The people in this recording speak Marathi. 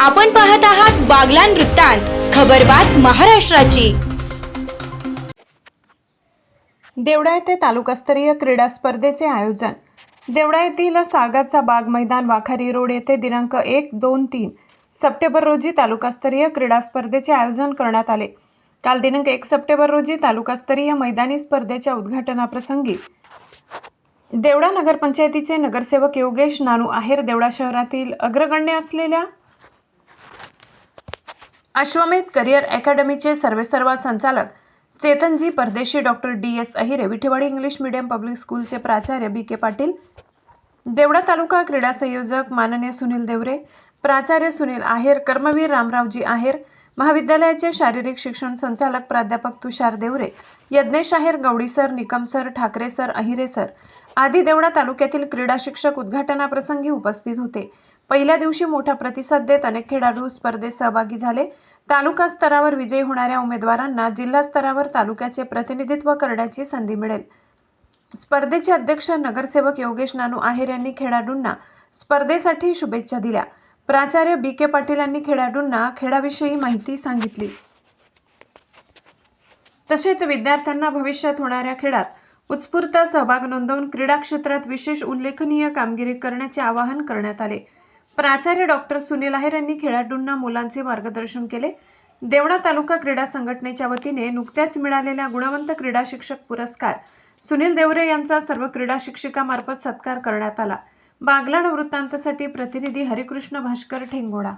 आपण पाहत आहात बागलान वृत्तांत खबरबात महाराष्ट्राची. देवडा येथे तालुकास्तरीय क्रीडा स्पर्धेचे आयोजन. देवडा येथील सागाचा बाग मैदान वाखारी रोड येथे दिनांक एक दोन तीन सप्टेंबर रोजी तालुकास्तरीय क्रीडा स्पर्धेचे आयोजन करण्यात आले. काल दिनांक एक सप्टेंबर रोजी तालुकास्तरीय मैदानी स्पर्धेच्या उद्घाटनाप्रसंगी देवडा नगरपंचायतीचे नगरसेवक योगेश नानू आहेर देवडा शहरातील अग्रगण्य असलेल्या अश्वमेध करिअर अकॅडमीचे सर्वेसर्वा संचालक Chetanji Pardeshi doctor D S Ahire Vithewadi English medium public स्कूलचे प्राचार्य बी के पाटील देवडा तालुका क्रीडा संयोजक माननीय सुनील देवरे प्राचार्य सुनील आहेर कर्मवीर रामरावजी आहेर महाविद्यालयाचे शारीरिक शिक्षण संचालक प्राध्यापक Tushar Deore Yagnesh Aher Gawadi sir Nikam sir Thackeray sir Ahire sir आदी देवडा तालुक्यातील क्रीडा शिक्षक उद्घाटनाप्रसंगी उपस्थित होते. पहिल्या दिवशी मोठा प्रतिसाद देत अनेक खेळाडू स्पर्धेत सहभागी झाले. तालुका स्तरावर विजयी होणाऱ्या उमेदवारांना जिल्हा स्तरावर तालुक्याचे प्रतिनिधित्व करण्याची संधी मिळेल. स्पर्धेचे अध्यक्ष नगरसेवक योगेश नानू आहेर यांनी खेळाडूंना स्पर्धेसाठी शुभेच्छा दिल्या. प्राचार्य बी के पाटील यांनी खेळाडूंना खेळाविषयी माहिती सांगितली. तसेच विद्यार्थ्यांना भविष्यात होणाऱ्या खेळात उत्स्फूर्त सहभाग नोंदवून क्रीडा क्षेत्रात विशेष उल्लेखनीय कामगिरी करण्याचे आवाहन करण्यात आले. प्राचार्य डॉक्टर सुनील आहेर यांनी खेळाडूंना मुलांचे मार्गदर्शन केले. देवडा तालुका क्रीडा संघटनेच्या वतीने नुकत्याच मिळालेल्या गुणवंत क्रीडा शिक्षक पुरस्कार सुनील देवरे यांचा सर्व क्रीडा शिक्षिकामार्फत सत्कार करण्यात आला. बागलाण वृत्तांतसाठी प्रतिनिधी हरिकृष्ण भास्कर ठेंगोडा.